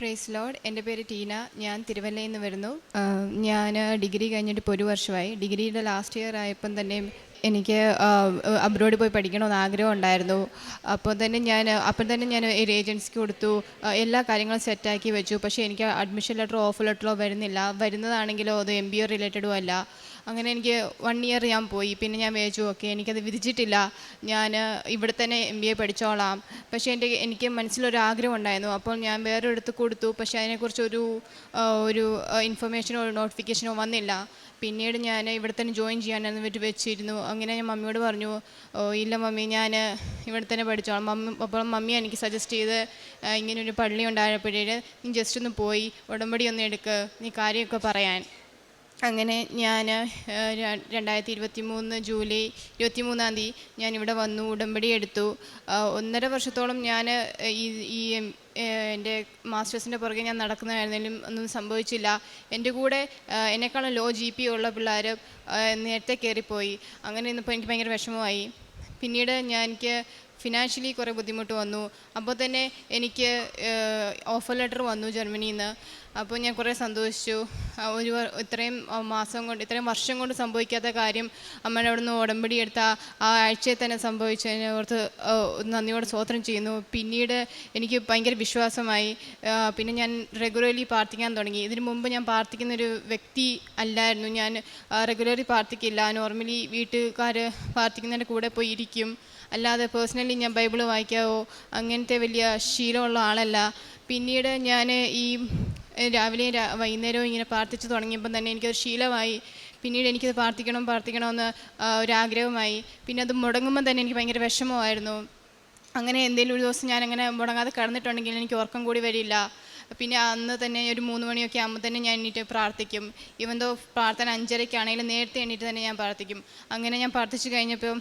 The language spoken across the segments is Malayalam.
പ്രേസ് ലോഡ് എന്റെ പേര് ടീന. ഞാൻ തിരുവല്ലയിൽ നിന്ന് വരുന്നു. ഞാൻ ഡിഗ്രി കഴിഞ്ഞിട്ട് ഇപ്പോൾ ഒരു വർഷമായി. ഡിഗ്രിയുടെ ലാസ്റ്റ് ഇയർ ആയപ്പം തന്നെ എനിക്ക് അബ്രോഡ് പോയി പഠിക്കണമെന്ന് ആഗ്രഹം ഉണ്ടായിരുന്നു. അപ്പോൾ തന്നെ ഞാൻ അപ്പം തന്നെ ഞാൻ ഒരു ഏജൻസിക്ക് കൊടുത്തു. എല്ലാ കാര്യങ്ങളും സെറ്റാക്കി വെച്ചു. പക്ഷേ എനിക്ക് അഡ്മിഷൻ ലെറ്ററോ ഓഫർ ലെറ്ററോ വരുന്നില്ല. വരുന്നതാണെങ്കിലോ അത് എം ബി ഒ റിലേറ്റഡോ അല്ല. അങ്ങനെ എനിക്ക് വൺ ഇയർ ഞാൻ പോയി. പിന്നെ ഞാൻ വിചാരിച്ചു ഓക്കെ എനിക്കത് വിധിച്ചിട്ടില്ല. ഞാൻ ഇവിടെ തന്നെ എം ബി എ പഠിച്ചോളാം. പക്ഷേ എന്റെ എനിക്ക് മനസ്സിലൊരു ആഗ്രഹം ഉണ്ടായിരുന്നു അപ്പോൾ ഞാൻ വേറെ വേറൊരിടത്ത് കൊടുത്തു. പക്ഷേ അതിനെക്കുറിച്ചൊരു ഒരു ഇൻഫർമേഷനോ നോട്ടിഫിക്കേഷനോ വന്നില്ല. പിന്നീട് ഞാൻ ഇവിടെ തന്നെ ജോയിൻ ചെയ്യാനെന്ന് പറ്റി വെച്ചിരുന്നു. അങ്ങനെ ഞാൻ മമ്മിയോട് പറഞ്ഞു ഓ ഇല്ല മമ്മി ഞാൻ ഇവിടെ തന്നെ പഠിച്ചോളാം. മമ്മി അപ്പോൾ മമ്മി എനിക്ക് സജസ്റ്റ് ചെയ്ത് ഇങ്ങനെ ഒരു പള്ളി ഉണ്ടായപ്പോഴേ നീ ജസ്റ്റ് ഒന്ന് പോയി ഉടമ്പടി ഒന്ന് എടുക്ക്. നീ കാര്യമൊക്കെ പറയാൻ. അങ്ങനെ ഞാൻ രണ്ടായിരത്തി ഇരുപത്തി മൂന്ന് ജൂലൈ ഇരുപത്തി മൂന്നാം തീയതി ഞാൻ ഇവിടെ വന്നു ഉടമ്പടി എടുത്തു. ഒന്നര വർഷത്തോളം ഞാൻ ഈ ഈ എന്റെ മാസ്റ്റേഴ്സിന്റെ പുറകെ ഞാൻ നടക്കുന്നതായിരുന്നാലും ഒന്നും സംഭവിച്ചില്ല. എന്റെ കൂടെ എന്നെക്കാളും ലോ ജി പി ഉള്ള പിള്ളേർ നേരത്തെ കയറിപ്പോയി. അങ്ങനെ ഇന്നിപ്പോൾ എനിക്ക് ഭയങ്കര വിഷമമായി. പിന്നീട് ഞാൻ എനിക്ക് ഫിനാൻഷ്യലി കുറേ ബുദ്ധിമുട്ട് വന്നു. അപ്പോൾ തന്നെ എനിക്ക് ഓഫർ ലെറ്റർ വന്നു ജർമ്മനിയിൽ നിന്ന്. അപ്പോൾ ഞാൻ കുറേ സന്തോഷിച്ചു. ഒരു ഇത്രയും മാസം കൊണ്ട് ഇത്രയും വർഷം കൊണ്ട് സംഭവിക്കാത്ത കാര്യം അമ്മയുടെ അവിടെ നിന്ന് ഉടമ്പടി എടുത്ത ആ ആഴ്ചയിൽ തന്നെ സംഭവിച്ചതിനെ ഓർത്ത് നന്ദിയോടെ സ്വോത്രം ചെയ്യുന്നു. പിന്നീട് എനിക്ക് ഭയങ്കര വിശ്വാസമായി. പിന്നെ ഞാൻ റെഗുലർലി പ്രാർത്ഥിക്കാൻ തുടങ്ങി. ഇതിനു മുമ്പ് ഞാൻ പ്രാർത്ഥിക്കുന്ന ഒരു വ്യക്തി അല്ലായിരുന്നു. ഞാൻ റെഗുലർലി പ്രാർത്ഥിക്കില്ല. നോർമലി വീട്ടുകാർ പ്രാർത്ഥിക്കുന്നതിന്റെ കൂടെ പോയി ഇരിക്കും. അല്ലാതെ പേഴ്സണലി ഞാൻ ബൈബിൾ വായിക്കാവോ? അങ്ങനത്തെ വലിയ ശീലമുള്ള ആളല്ല. പിന്നീട് ഞാൻ ഈ രാവിലെയും വൈകുന്നേരവും ഇങ്ങനെ പ്രാർത്ഥിച്ചു തുടങ്ങിയപ്പം തന്നെ എനിക്കൊരു ശീലമായി. പിന്നീട് എനിക്കത് പ്രാർത്ഥിക്കണം പ്രാർത്ഥിക്കണമെന്ന് ഒരു ഒരാഗ്രഹമായി പിന്നെ അത് മുടങ്ങുമ്പോൾ തന്നെ എനിക്ക് ഭയങ്കര വിഷമമായിരുന്നു. അങ്ങനെ എന്തെങ്കിലും ഒരു ദിവസം ഞാൻ അങ്ങനെ മുടങ്ങാതെ കടന്നിട്ടുണ്ടെങ്കിൽ എനിക്ക് ഉറക്കം കൂടി വരില്ല. പിന്നെ അന്ന് തന്നെ ഒരു മൂന്ന് മണിയൊക്കെ ആകുമ്പോൾ തന്നെ ഞാൻ എണീറ്റ് പ്രാർത്ഥിക്കും. ഇവൻ ദോ പ്രാർത്ഥന അഞ്ചരയ്ക്കാണെങ്കിലും നേരത്തെ എണീറ്റ് തന്നെ ഞാൻ പ്രാർത്ഥിക്കും. അങ്ങനെ ഞാൻ പ്രാർത്ഥിച്ച് കഴിഞ്ഞപ്പോൾ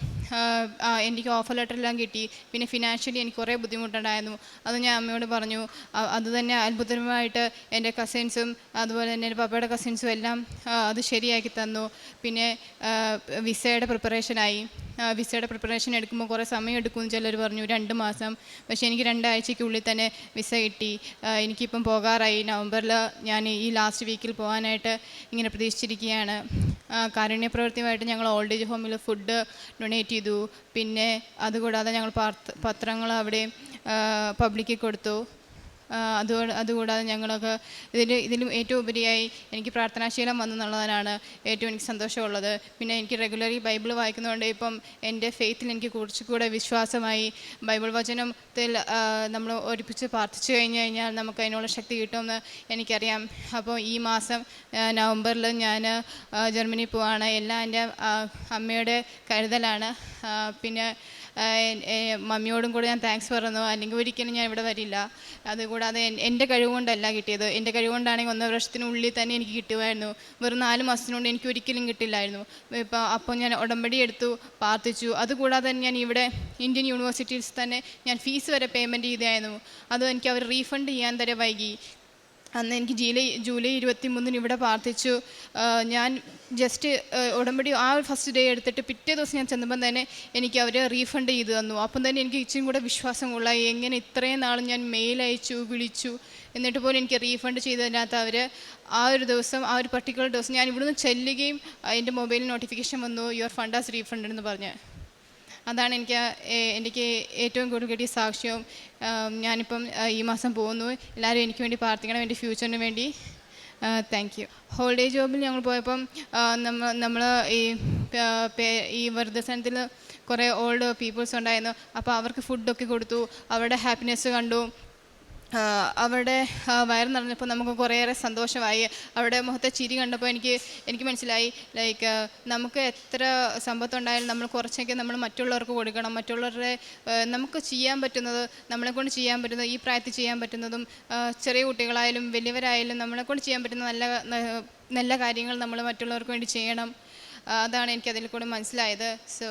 എനിക്ക് ഓഫർ ലെറ്റർ എല്ലാം കിട്ടി. പിന്നെ ഫിനാൻഷ്യലി എനിക്ക് കുറേ ബുദ്ധിമുട്ടുണ്ടായിരുന്നു. അത് ഞാൻ അമ്മയോട് പറഞ്ഞു. അത് തന്നെ അത്ഭുതമായിട്ട് എന്റെ കസിൻസും അതുപോലെ തന്നെ എന്റെ പപ്പയുടെ കസിൻസും എല്ലാം അത് ശരിയാക്കി തന്നു. പിന്നെ വിസയുടെ പ്രിപ്പറേഷനായി വിസയുടെ പ്രിപ്പറേഷൻ എടുക്കുമ്പോൾ കുറേ സമയം എടുക്കുമെന്ന് ചിലർ പറഞ്ഞു രണ്ട് മാസം. പക്ഷേ എനിക്ക് രണ്ടാഴ്ചയ്ക്കുള്ളിൽ തന്നെ വിസ കിട്ടി. എനിക്കിപ്പം പോകാറായി. നവംബറിൽ ഞാൻ ഈ ലാസ്റ്റ് വീക്കിൽ പോകാനായിട്ട് ഇങ്ങനെ പ്രതീക്ഷിച്ചിരിക്കുകയാണ്. കാരുണ്യപ്രവൃത്തിയുമായിട്ട് ഞങ്ങൾ ഓൾഡ് ഏജ് ഹോമിൽ ഫുഡ് ഡൊണേറ്റ് ചെയ്തു. പിന്നെ അതുകൂടാതെ ഞങ്ങൾ പത്രങ്ങൾ അവിടെ പബ്ലിക്കിൽ കൊടുത്തു. ആ, അത് അതുകൂടാതെ ഞങ്ങളൊക്കെ ഇതിൽ ഇതിലും ഏറ്റവും ഉപരിയായി എനിക്ക് പ്രാർത്ഥനാശീലം വന്നെന്നുള്ളതിനാണ് ഏറ്റവും എനിക്ക് സന്തോഷമുള്ളത്. പിന്നെ എനിക്ക് റെഗുലറി ബൈബിൾ വായിക്കുന്നതുകൊണ്ട് ഇപ്പം എന്റെ ഫെയ്ത്തിൽ എനിക്ക് കുറച്ചുകൂടെ വിശ്വാസമായി. ബൈബിൾ വചനത്തിൽ നമ്മൾ ഒരുമിച്ച് പ്രാർത്ഥിച്ചു കഴിഞ്ഞ് കഴിഞ്ഞാൽ നമുക്ക് അതിനുള്ള ശക്തി കിട്ടുമെന്ന് എനിക്കറിയാം. അപ്പോൾ ഈ മാസം നവംബറിൽ ഞാൻ ജർമ്മനി പോവാണ്. എല്ലാം എന്റെ അമ്മയുടെ കരുതലാണ്. പിന്നെ മമ്മിയോടും കൂടെ ഞാൻ താങ്ക്സ് പറഞ്ഞു. അല്ലെങ്കിൽ ഒരിക്കലും ഞാൻ ഇവിടെ വരില്ല. അതുകൂടാതെ എൻ- എന്റെ കഴിവ് കൊണ്ടല്ല കിട്ടിയത്. എന്റെ കഴിവ് കൊണ്ടാണെങ്കിൽ ഒന്നര വർഷത്തിനുള്ളിൽ തന്നെ എനിക്ക് കിട്ടുമായിരുന്നു. വെറും നാല് മാസത്തിനുകൊണ്ട് എനിക്ക് ഒരിക്കലും കിട്ടില്ലായിരുന്നു. ഇപ്പോൾ അപ്പോൾ ഞാൻ ഉടമ്പടി എടുത്തു പ്രാർത്ഥിച്ചു. അതുകൂടാതെ തന്നെ ഞാൻ ഇവിടെ ഇന്ത്യൻ യൂണിവേഴ്സിറ്റീസ് തന്നെ ഞാൻ ഫീസ് വരെ പേയ്മെന്റ് ചെയ്തായിരുന്നു. അത് എനിക്ക് അവർ റീഫണ്ട് ചെയ്യാൻ തരെ വൈകി. അന്ന് എനിക്ക് ജൂലൈ ജൂലൈ ഇരുപത്തി മൂന്നിന് ഇവിടെ പ്രാർത്ഥിച്ചു. ഞാൻ ജസ്റ്റ് ഉടമ്പടി ആ ഫസ്റ്റ് ഡേ എടുത്തിട്ട് പിറ്റേ ദിവസം ഞാൻ ചെന്നപ്പം തന്നെ എനിക്ക് അവർ റീഫണ്ട് ചെയ്തു തന്നു. അപ്പം തന്നെ എനിക്ക് ഇച്ചിരി കൂടെ വിശ്വാസം കൊള്ളായി എങ്ങനെ ഇത്രയും നാളും ഞാൻ മെയിൽ അയച്ചു വിളിച്ചു എന്നിട്ട് പോലും എനിക്ക് റീഫണ്ട് ചെയ്തതിനകത്ത് അവർ ആ ഒരു ദിവസം ആ ഒരു പർട്ടിക്കുലർ ദിവസം ഞാൻ ഇവിടുന്ന് ചെല്ലുകയും എന്റെ മൊബൈലിൽ നോട്ടിഫിക്കേഷൻ വന്നു യുവർ ഫണ്ട് ആസ് റീഫണ്ട് എന്ന് പറഞ്ഞ്. അതാണ് എനിക്ക് എനിക്ക് ഏറ്റവും കൂടുതൽ കിട്ടിയ സാക്ഷ്യവും ഞാനിപ്പം ഈ മാസം പോകുന്നു. എല്ലാവരും എനിക്ക് വേണ്ടി പ്രാർത്ഥിക്കണം എന്റെ ഫ്യൂച്ചറിന് വേണ്ടി. താങ്ക് യു ഹോളിഡേ ജോബിൽ ഞങ്ങൾ പോയപ്പം നമ്മൾ നമ്മൾ ഈ ഈ വൃദ്ധസനത്തിൽ കുറേ ഓൾഡ് പീപ്പിൾസ് ഉണ്ടായിരുന്നു. അപ്പോൾ അവർക്ക് ഫുഡൊക്കെ കൊടുത്തു. അവരുടെ ഹാപ്പിനെസ് കണ്ടു. ആ, വയറ് നിറഞ്ഞപ്പോൾ നമുക്ക് കുറേയേറെ സന്തോഷമായി. അവിടെ മുഖത്തെ ചിരി കണ്ടപ്പോൾ എനിക്ക് എനിക്ക് മനസ്സിലായി. ലൈക്ക് നമുക്ക് എത്ര സമ്പത്തുണ്ടായാലും നമ്മൾ കുറച്ചൊക്കെ നമ്മൾ മറ്റുള്ളവർക്ക് കൊടുക്കണം. മറ്റുള്ളവരുടെ നമുക്ക് ചെയ്യാൻ പറ്റുന്നത് നമ്മളെ കൊണ്ട് ചെയ്യാൻ പറ്റുന്നത് ഈ പ്രായത്തിൽ ചെയ്യാൻ പറ്റുന്നതും ചെറിയ കുട്ടികളായാലും വലിയവരായാലും നമ്മളെ കൊണ്ട് ചെയ്യാൻ പറ്റുന്ന നല്ല നല്ല കാര്യങ്ങൾ നമ്മൾ മറ്റുള്ളവർക്ക് വേണ്ടി ചെയ്യണം. അതാണ് എനിക്ക് അതിൽ കൂടെ മനസ്സിലായത്. സോ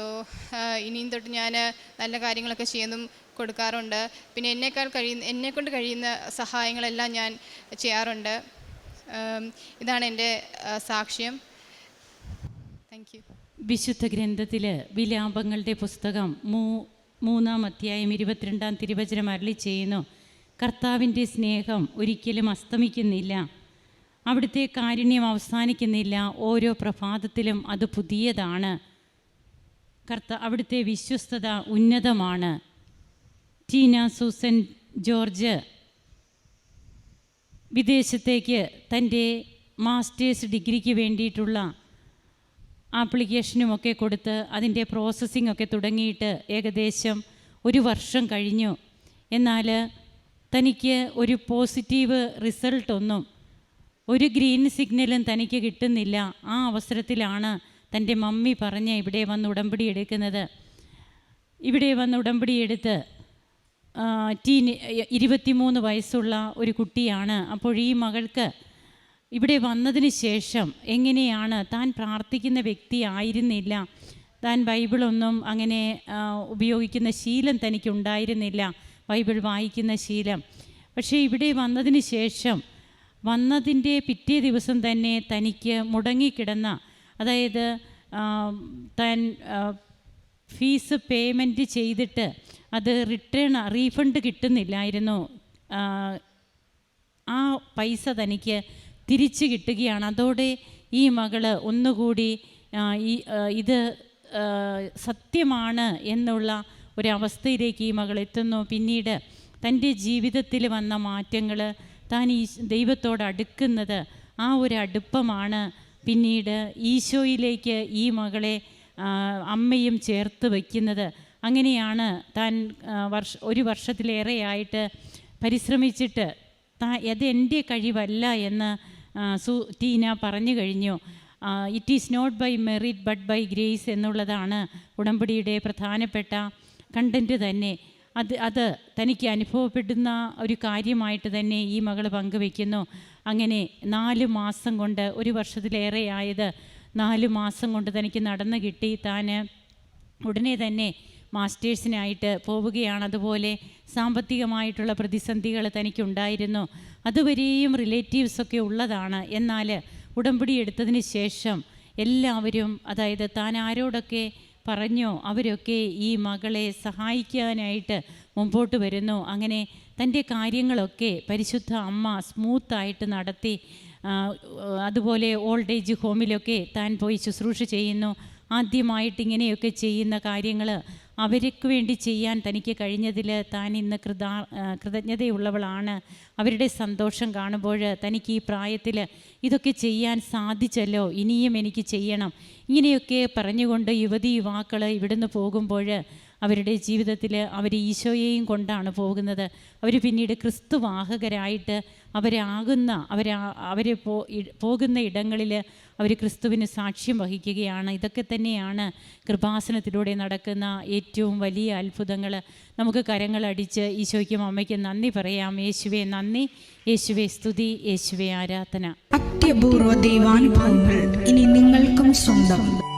ഇനിയും തൊട്ട് ഞാൻ നല്ല കാര്യങ്ങളൊക്കെ ചെയ്യുന്നതും കൊടുക്കാറുണ്ട്. പിന്നെ എന്നേക്കാൾ കഴിയുന്ന എന്നെക്കൊണ്ട് കഴിയുന്ന സഹായങ്ങളെല്ലാം ഞാൻ ചെയ്യാറുണ്ട്. ഇതാണ് എന്റെ സാക്ഷ്യം. താങ്ക് യു വിശുദ്ധ ഗ്രന്ഥത്തിൽ വിലാപങ്ങളുടെ പുസ്തകം മൂ മൂന്നാം അധ്യായം ഇരുപത്തിരണ്ടാം തിരുവചനം അരളി ചെയ്യുന്നു. കർത്താവിന്റെ സ്നേഹം ഒരിക്കലും അസ്തമിക്കുന്നില്ല. അവിടുത്തെ കാരുണ്യം അവസാനിക്കുന്നില്ല. ഓരോ പ്രഭാതത്തിലും അത് പുതിയതാണ്. കർത്ത അവിടുത്തെ വിശ്വസ്തത ഉന്നതമാണ്. ടീന സൂസൻ ജോർജ് വിദേശത്തേക്ക് തന്റെ മാസ്റ്റേഴ്സ് ഡിഗ്രിക്ക് വേണ്ടിയിട്ടുള്ള ആപ്ലിക്കേഷനുമൊക്കെ കൊടുത്ത് അതിന്റെ പ്രോസസ്സിംഗ് ഒക്കെ തുടങ്ങിയിട്ട് ഏകദേശം ഒരു വർഷം കഴിഞ്ഞു. എന്നാൽ തനിക്ക് ഒരു പോസിറ്റീവ് റിസൾട്ടൊന്നും ഒരു ഗ്രീൻ സിഗ്നലും തനിക്ക് കിട്ടുന്നില്ല. ആ അവസരത്തിലാണ് തന്റെ മമ്മി പറഞ്ഞ് ഇവിടെ വന്ന് ഉടമ്പടി എടുക്കുന്നത്. ഇവിടെ വന്ന് ഉടമ്പടി എടുത്ത് ടീൻ ഇരുപത്തിമൂന്ന് വയസ്സുള്ള ഒരു കുട്ടിയാണ്. അപ്പോൾ ഈ മകൾക്ക് ഇവിടെ വന്നതിന് ശേഷം എങ്ങനെയാണ് താൻ പ്രാർത്ഥിക്കുന്ന വ്യക്തി ആയിരുന്നില്ല? താൻ ബൈബിളൊന്നും അങ്ങനെ ഉപയോഗിക്കുന്ന ശീലം തനിക്കുണ്ടായിരുന്നില്ല ബൈബിൾ വായിക്കുന്ന ശീലം. പക്ഷേ ഇവിടെ വന്നതിന് ശേഷം വന്നതിന്റെ പിറ്റേ ദിവസം തന്നെ തനിക്ക് മുടങ്ങിക്കിടന്ന അതായത് താൻ ഫീസ് പേയ്മെന്റ് ചെയ്തിട്ട് അത് റിട്ടേൺ റീഫണ്ട് കിട്ടുന്നില്ലായിരുന്നു. ആ, പൈസ തനിക്ക് തിരിച്ചു കിട്ടുകയാണ്. അതോടെ ഈ മകൾ ഒന്നുകൂടി ഈ ഇത് സത്യമാണ് എന്നുള്ള ഒരവസ്ഥയിലേക്ക് ഈ മകൾ എത്തുന്നു. പിന്നീട് തന്റെ ജീവിതത്തിൽ വന്ന മാറ്റങ്ങൾ താൻ ഈ ദൈവത്തോട് അടുക്കുന്നത് ആ ഒരു അടുപ്പമാണ്. പിന്നീട് ഈശോയിലേക്ക് ഈ മകളെ അമ്മയും ചേർത്ത് വയ്ക്കുന്നത്. അങ്ങനെയാണ് താൻ വർഷ ഒരു വർഷത്തിലേറെയായിട്ട് പരിശ്രമിച്ചിട്ട് താ അത് എന്റെ കഴിവല്ല എന്ന് സു ടീന പറഞ്ഞു കഴിഞ്ഞു. It is not by merit but by grace എന്നുള്ളതാണ് ഉടമ്പടിയുടെ പ്രധാനപ്പെട്ട കണ്ടന്റ് തന്നെ. അത് അത് തനിക്ക് അനുഭവപ്പെടുന്ന ഒരു കാര്യമായിട്ട് തന്നെ ഈ മകൾ പങ്കുവെക്കുന്നു. അങ്ങനെ നാല് മാസം കൊണ്ട് ഒരു വർഷത്തിലേറെയായത് നാല് മാസം കൊണ്ട് തനിക്ക് നടന്നു കിട്ടി. താൻ ഉടനെ തന്നെ മാസ്റ്റേഴ്സിനായിട്ട് പോവുകയാണ്. അതുപോലെ സാമ്പത്തികമായിട്ടുള്ള പ്രതിസന്ധികൾ തനിക്കുണ്ടായിരുന്നു. അതുവരെയും റിലേറ്റീവ്സൊക്കെ ഉള്ളതാണ്. എന്നാൽ ഉടമ്പടി എടുത്തതിന് ശേഷം എല്ലാവരും അതായത് താൻ ആരോടൊക്കെ പറഞ്ഞോ അവരൊക്കെ ഈ മകളെ സഹായിക്കാനായിട്ട് മുമ്പോട്ട് വരുന്നു. അങ്ങനെ തന്റെ കാര്യങ്ങളൊക്കെ പരിശുദ്ധ അമ്മ സ്മൂത്തായിട്ട് നടത്തി. അതുപോലെ ഓൾഡ് ഏജ് ഹോമിലൊക്കെ താൻ പോയി ശുശ്രൂഷ ചെയ്യുന്നു. ആദ്യമായിട്ട് ഇങ്ങനെയൊക്കെ ചെയ്യുന്ന കാര്യങ്ങൾ അവർക്ക് വേണ്ടി ചെയ്യാൻ തനിക്ക് കഴിഞ്ഞതിൽ താൻ ഇന്ന് കൃതാ കൃതജ്ഞതയുള്ളവളാണ്. അവരുടെ സന്തോഷം കാണുമ്പോൾ തനിക്ക് ഈ പ്രായത്തിൽ ഇതൊക്കെ ചെയ്യാൻ സാധിച്ചല്ലോ ഇനിയും എനിക്ക് ചെയ്യണം. ഇങ്ങനെയൊക്കെ പറഞ്ഞുകൊണ്ട് യുവതി യുവാക്കൾ ഇവിടുന്ന് പോകുമ്പോൾ അവരുടെ ജീവിതത്തിൽ അവർ ഈശോയെയും കൊണ്ടാണ് പോകുന്നത്. അവർ പിന്നീട് ക്രിസ്തുവാഹകരായിട്ട് അവരാകുന്ന അവരാ അവർ പോ പോകുന്ന ഇടങ്ങളിൽ അവർ ക്രിസ്തുവിന് സാക്ഷ്യം വഹിക്കുകയാണ്. ഇതൊക്കെ തന്നെയാണ് കൃപാസനത്തിലൂടെ നടക്കുന്ന ഏറ്റവും വലിയ അത്ഭുതങ്ങൾ നമുക്ക് കരങ്ങളടിച്ച് ഈശോയ്ക്കും അമ്മയ്ക്കും നന്ദി പറയാം. യേശുവെ നന്ദി. യേശുവെ സ്തുതി. യേശുവെ ആരാധന. അത്യപൂർവ ദൈവാനുഭവങ്ങൾ ഇനി നിങ്ങൾക്കും സ്വന്തം.